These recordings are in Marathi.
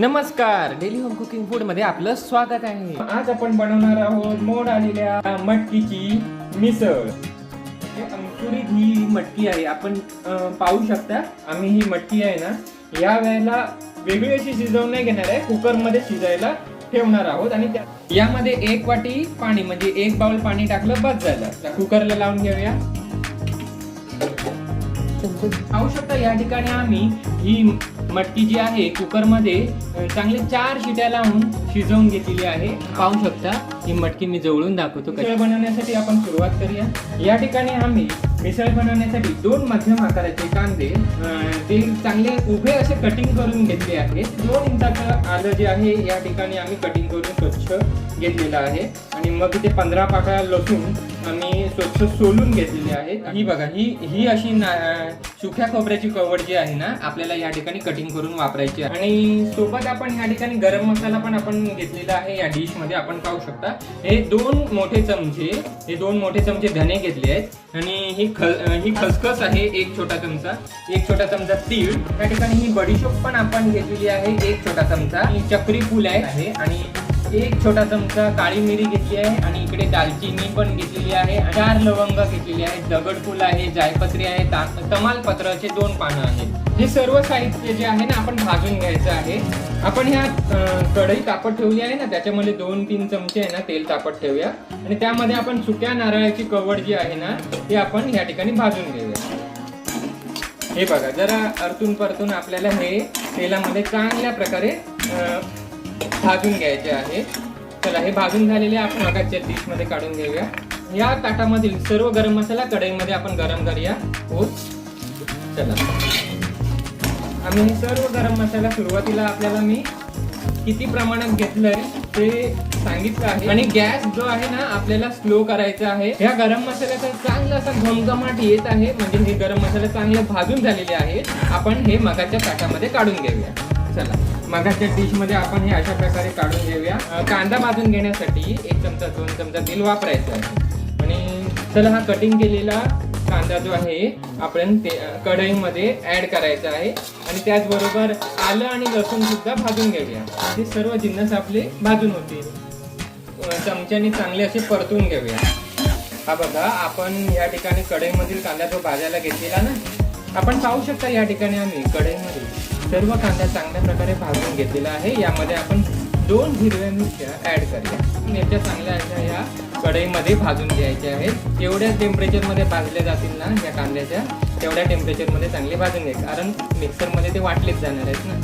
नमस्कार डेली होम कुकिंग फूडमध्ये आपलं स्वागत आहे. आज आपण बनवणार आहोत मोड आलेल्या मटकीची मिसळ. अंकुरित ही मटकी आहे. आपण पाहू शकता आम्ही ही मटकी आहे ना या वेळेला वेगळी अशी शिजवून नाही घेणार आहे कुकरमध्ये शिजायला ठेवणार आहोत आणि यामध्ये एक वाटी पाणी म्हणजे एक बाउल पाणी टाकलं बस झालं. कुकरला लावून घेऊया. पाहू शकता या ठिकाणी आम्ही ही मटकी जी आहे कुकरमध्ये चांगले चार शिट्या लावून शिजवून घेतलेली आहे. पाहू शकता ही मटकी मी जवळून दाखवतो मिसळ बनवण्यासाठी आपण सुरुवात करूया. या ठिकाणी आम्ही मिसळ बनवण्यासाठी दोन मध्यम आकाराचे कांदे ते चांगले उभे असे कटिंग करून घेतले आहेत. दोन इंचाचं आलं जे आहे या ठिकाणी आम्ही कटिंग करून स्वच्छ घेतलेलं आहे. आणि मग इथे पंधरा पाकळ्या लसूण आम्ही स्वच्छ सोलून घेतलेली आहेत. ही बघा ही ही अशी ना सुक्या खोबऱ्याची कवड जी आहे ना आपल्याला या ठिकाणी कटिंग करून वापरायची आहे. आणि सोबत आपण या ठिकाणी गरम मसाला पण आपण घेतलेला आहे या डिशमध्ये आपण पाहू शकता. हे दोन मोठे चमचे हे दोन मोठे चमचे धने घेतले आहेत. आणि ही ख ही खसखस आहे एक छोटा चमचा एक छोटा चमचा तीळ. या ठिकाणी ही बडीशोप पण आपण घेतलेली आहे एक छोटा चमचा. चक्री फूल आहे. आणि एक छोटा चमचा काळी मिरी घेतली आहे आणि इकडे दालचिनी पण घेतलेली आहे. चार लवंग घेतलेली आहे. दगडफूल आहे जायपत्री आहे तमालपत्राचे दोन पानं आहेत. हे सर्व साहित्य जे आहे ना आपण भाजून घ्यायचं आहे. आपण ह्या कढई तापत ठेवली आहे ना त्याच्यामध्ये दोन तीन चमचे आहे ना तेल तापत ठेवूया. आणि त्यामध्ये आपण सुक्या नारळाची कवड जी आहे ना ती आपण या ठिकाणी भाजून घेऊया. हे बघा जरा अरतून परतून आपल्याला हे तेलामध्ये चांगल्या प्रकारे भाजून घ्यायचे आहे. चला हे भाजून झालेले आपण मगाच्या डिशमध्ये काढून घेऊया. या ताटामधील सर्व गरम मसाला कढईमध्ये आपण गरम करूया. हो. चला. आम्ही हे सर्व गरम मसाला सुरुवातीला आपल्याला मी किती प्रमाणात घेतलंय ते सांगितलं आहे. आणि गॅस जो आहे ना आपल्याला स्लो करायचा आहे. ह्या गरम मसाल्याचा चांगला असा घमघमाट येत आहे. म्हणजे हे गरम मसाले चांगले भाजून झालेले आहेत आपण हे मगाच्या ताटामध्ये काढून घेऊया. चला. मगाच्या डिशमध्ये आपण हे अशा प्रकारे काढून घेऊया. कांदा भाजून घेण्यासाठी एक चमचा दोन चमचा तेल वापरायचं आहे. आणि चला हा कटिंग केलेला कांदा जो आहे आपण ते कढईमध्ये ऍड करायचा आहे. आणि त्याचबरोबर आलं आणि लसूण सुद्धा भाजून घेऊया. हे सर्व जिन्नस आपले भाजून होतील. चमच्याने चांगले असे परतून घेऊया. हा बघा आपण या ठिकाणी कढईमधील कांदा जो भाजायला घेतलेला ना आपण पाहू शकता या ठिकाणी आम्ही कढईमध्ये. सर्व कांदा चांगल्या प्रकारे भाजून घेतलेला आहे. यामध्ये आपण दोन हिरव्या मिरच्या ॲड करूया. मिरच्या चांगल्या अशा या कढईमध्ये भाजून घ्यायच्या आहेत. जेवढ्या टेम्परेचरमध्ये भाजल्या जातील ना या कांद्याच्या तेवढ्या टेम्परेचरमध्ये चांगले भाजून घ्यायचे कारण मिक्सरमध्ये ते वाटलेच जाणार आहेत ना.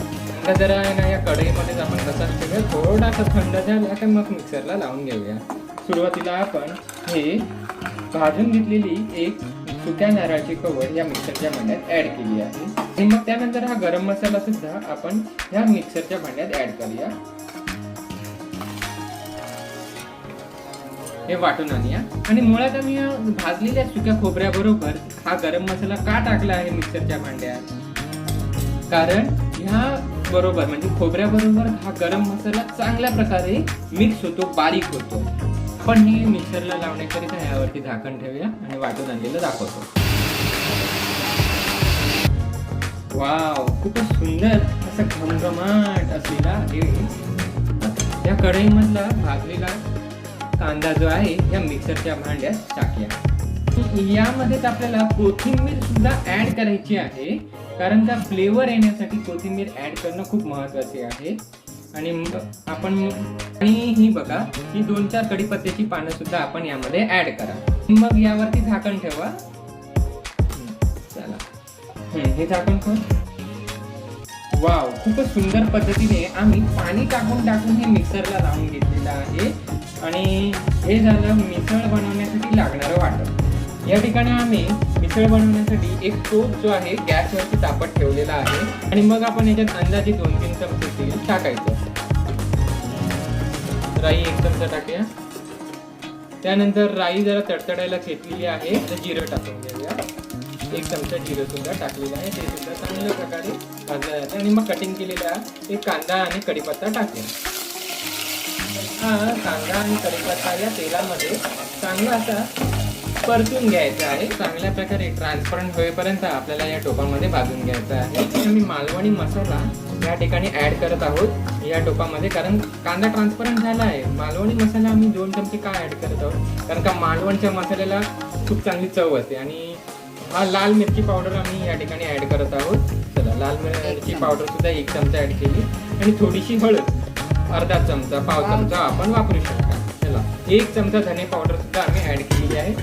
आता जरा आहे ना या कढईमध्येच आपण कसाच ठेवूया थोडासा थंड झाला का मग मिक्सरला लावून घेऊया. सुरुवातीला आपण हे भाजून घेतलेली एक सुक्या नारळाची कवर या मिक्सरच्या मध्ये ॲड केली आहे. आणि मग त्यानंतर हा गरम मसाला सुद्धा आपण ह्या मिक्सरच्या भांड्यात ऍड करूया. हे वाटून आणूया. आणि मुळात आम्ही या भाजलेल्या सुक्या खोबऱ्याबरोबर हा गरम मसाला का टाकला आहे मिक्सरच्या भांड्यात? कारण ह्या बरोबर म्हणजे खोबऱ्याबरोबर हा गरम मसाला चांगल्या प्रकारे मिक्स होतो बारीक होतो. पण हे मिक्सरला लावण्याकरिता यावरती झाकण ठेवूया आणि वाटून आणलेलं दाखवतो. वाव खूपच सुंदर असा घमघमाट असलेला हे. या कढईमधला भाजलेला कांदा जो आहे या मिक्सरच्या भांड्यात टाकूया. यामध्येच आपल्याला कोथिंबीर सुद्धा ऍड करायची आहे कारण त्या फ्लेवर येण्यासाठी कोथिंबीर ऍड करणं खूप महत्त्वाचे आहे. आणि मग आपण आणि ही बघा ही दोन चार कढीपत्त्याची पानं सुद्धा आपण यामध्ये ऍड करा. मग यावरती झाकण ठेवा. हे टाकून खोल वाव खूपच सुंदर पद्धतीने आम्ही पाणी टाकून टाकून हे मिक्सरला लावून घेतलेलं आहे. आणि हे झालं मिसळ बनवण्यासाठी लागणारं वाटप. या ठिकाणी आम्ही मिसळ बनवण्यासाठी एक टोप जो आहे गॅसवरती तापत ठेवलेला आहे. आणि मग आपण याच्यात अंदाजे दोन तीन चमचे तेल टाकायचं. राई एक चमचा टाकूया. त्यानंतर राई जरा तडतडायला घेतलेली आहे. तर जिरं टाकून घेऊया. एक चमचा जिरं सुद्धा टाकलेलं आहे. ते सुद्धा चांगल्या प्रकारे भाजलं जाते. आणि मग कटिंग केलेला एक कांदा आणि कढीपत्ता टाकूया हा कांदा आणि कढीपत्ता या तेलामध्ये चांगला असा परतून घ्यायचा आहे. चांगल्या प्रकारे ट्रान्सपरंट होईपर्यंत आपल्याला या टोपामध्ये भाजून घ्यायचा आहे. आम्ही मालवणी मसाला या ठिकाणी ॲड करत आहोत या टोपामध्ये. कारण कांदा ट्रान्सपरंट झाला आहे. मालवणी मसाला आम्ही दोन चमचे का ॲड करत आहोत? कारण का मालवणच्या मसाल्याला खूप चांगली चव असते. आणि हा लाल मिरची पावडर आम्ही या ठिकाणी ऍड करत आहोत. चला लाल मिरची पावडर सुद्धा एक चमचा ऍड केली. आणि थोडीशी हळद अर्धा चमचा पाव चमचा आपण वापरू शकता. चला एक चमचा धने पावडर सुद्धा आम्ही ऍड केलेली आहे.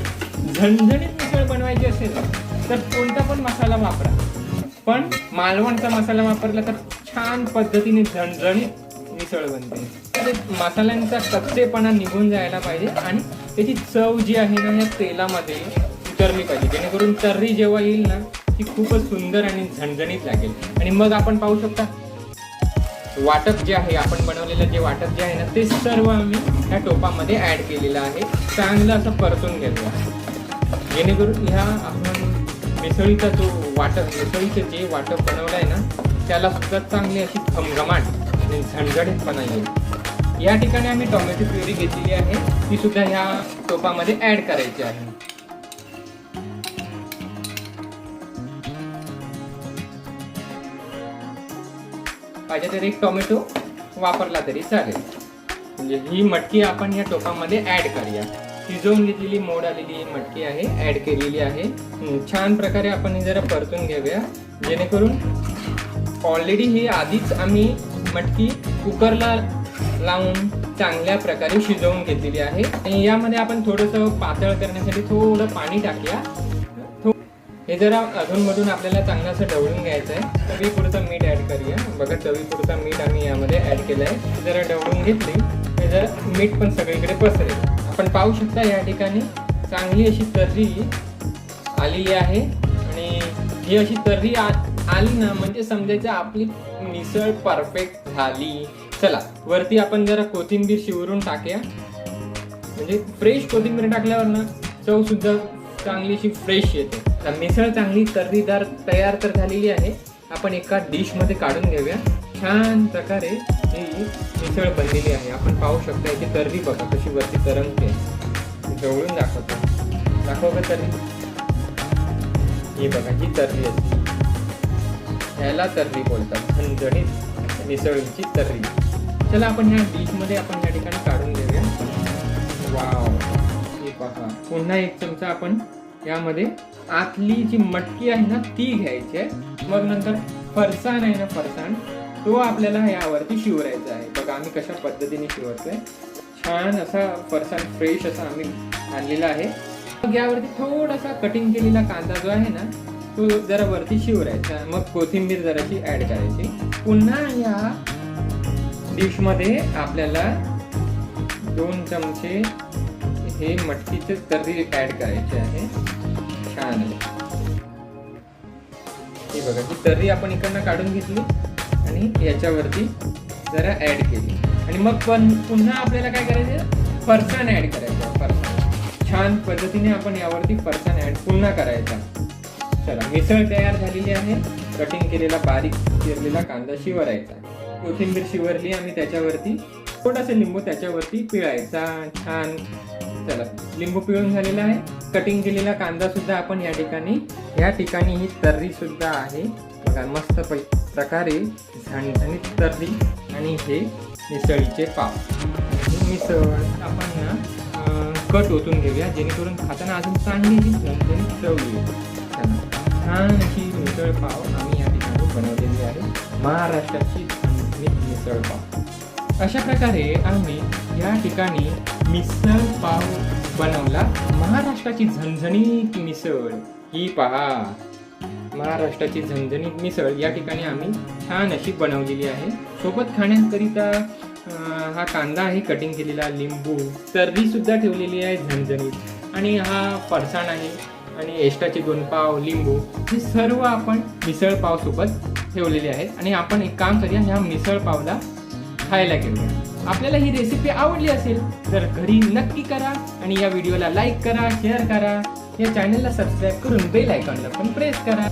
झणझणीत मिसळ बनवायची असेल तर कोणता पण मसाला वापरा. पण मालवणचा मसाला वापरला तर छान पद्धतीने झणझणीत मिसळ बनते. मसाल्यांचा कच्चेपणा निघून जायला पाहिजे आणि त्याची चव जी आहे ना या तेलामध्ये उतरली पाहिजे. जेणेकरून तर्री जेव्हा येईल ना ती खूपच सुंदर आणि झणझणीत लागेल. आणि मग आपण पाहू शकता वाटप जे आहे आपण बनवलेलं जे वाटप जे आहे ना ते सर्व आम्ही ह्या टोपामध्ये ॲड केलेलं आहे. चांगलं असं परतून घेऊया जेणेकरून ह्या आपण मिसळीचा जो वाटप मिसळीचं जे वाटप बनवलं आहे ना त्याला सुद्धा चांगली अशी घमघमाट आणि झणझणीतपणा येईल. या ठिकाणी आम्ही टोमॅटो प्युरी घेतलेली आहे. ती सुद्धा ह्या टोपामध्ये ॲड करायची आहे. पाहिजे तर एक टोमॅटो वापरला तरी चालेल. म्हणजे ही मटकी आपण या टोपामध्ये ॲड करूया. शिजवून घेतलेली मोड आलेली मटकी आहे ॲड केलेली आहे. छान प्रकारे आपण हे जरा परतून घेऊया. जेणेकरून ऑलरेडी ही आधीच आम्ही मटकी कुकरला लावून चांगल्या प्रकारे शिजवून घेतलेली आहे. आणि यामध्ये आपण थोडंसं पातळ करण्यासाठी थोडं पाणी टाकूया. हे जरा अधूनमधून आपल्याला चांगलं असं ढवळून घ्यायचं आहे चवीपुरतं मीठ ॲड करूया. बघा चवीपुरतं मीठ आम्ही यामध्ये ॲड केलं आहे जरा ढवळून घेतली. हे जरा मीठ पण सगळीकडे पसरेल. आपण पाहू शकता या ठिकाणी चांगली अशी तर्री आलेली आहे. आणि ही अशी तर्री आ- आली ना म्हणजे समजायचं आपली मिसळ परफेक्ट झाली. चला वरती आपण जरा कोथिंबीर शिवरून टाकूया. म्हणजे फ्रेश कोथिंबीर टाकल्यावर ना चव सुद्धा चांगलीशी फ्रेश येते. मिसळ चांगली तर्रीदार तयार तर झालेली आहे. आपण एका डिशमध्ये काढून घेऊया. छान प्रकारे ही मिसळ बनलेली आहे. आपण पाहू शकता याची तर्री बघा कशी वरती तरंगते. जवळून दाखवतो. दाखव का तर्री. ही बघा ही तर्री आहे. ह्याला तर्री बोलतात. झणझणीत मिसळीची तर्री. चला आपण ह्या डिशमध्ये आपण या ठिकाणी काढून घेऊया. वाव. हे पहा. पुन्हा एक चमचा आपण यामध्ये आतली जी मटकी आहे ना ती घ्यायची आहे. मग नंतर फरसाण आहे ना फरसाण तो आपल्याला यावरती शिवरायचा आहे. बघा आम्ही कशा पद्धतीने शिवरतोय छान असा फरसाण फ्रेश असा आम्ही आणलेला आहे. मग यावरती थोडासा कटिंग केलेला कांदा जो आहे ना तो जरा वरती शिवरायचा. मग कोथिंबीर जराशी ऍड करायची. पुन्हा या डिशमध्ये आपल्याला दोन चमचे हे मटकीचे तर्री ऍड करायचे आहे. छान हे बघा ही तर्री आपण इकडनं काढून घेतली आणि याच्यावरती जरा ऍड केली. आणि मग पण पुन्हा आपल्याला काय करायचं? फरसाण ऍड करायचं फरसाण. छान पद्धतीने आपण यावरती फरसाण ऍड पुन्हा करायचा. चला मिसळ तयार झालेली आहे. कटिंग केलेला बारीक चिरलेला कांदा शिवरायचा. कोथिंबीर शिवरली आम्ही त्याच्यावरती थोडासा लिंबू त्याच्यावरती पिळायचा. छान. चला लिंबू पिळून झालेला आहे. कटिंग केलेला कांदा सुद्धा आपण या ठिकाणी या ठिकाणी ही तर्री सुद्धा आहे. बघा मस्त पै प्रकारे झणझणीत तर्री आणि हे मिसळीचे पाव. मिसळ आपण ना कट ओतून घेऊया. जेणेकरून खाताना अजून चांगली ही झणझणीत चव येईल. छान अशी मिसळ पाव आम्ही या ठिकाणी बनवलेली आहे. महाराष्ट्राची झणझणीत मिसळ पाव. अशा प्रकारे आम्ही या ठिकाणी मिसळ पाव बनवला. महाराष्ट्राची झणझणीत मिसळ. ही पहा. महाराष्ट्राची झणझणीत मिसळ. या ठिकाणी आम्ही छान अशी बनवलेली आहे. सोबत खाण्याकरिता हा कांदा आहे कटिंग केलेला लिंबू. तर्रीसुद्धा ठेवलेली आहे झणझणीत. आणि हा फरसाण आहे. आणि एष्टाचे दोन पाव लिंबू. हे सर्व आपण मिसळ पाव सोबत ठेवलेले आहेत. आणि आपण एक काम करूया ह्या मिसळ पावला खायला घेऊया आपल्याला ही रेसिपी आवडली असेल तर घरी नक्की करा आणि या व्हिडिओला लाईक करा शेअर करा. या चॅनलला सबस्क्राईब करून बेल आयकॉनला पण प्रेस करा.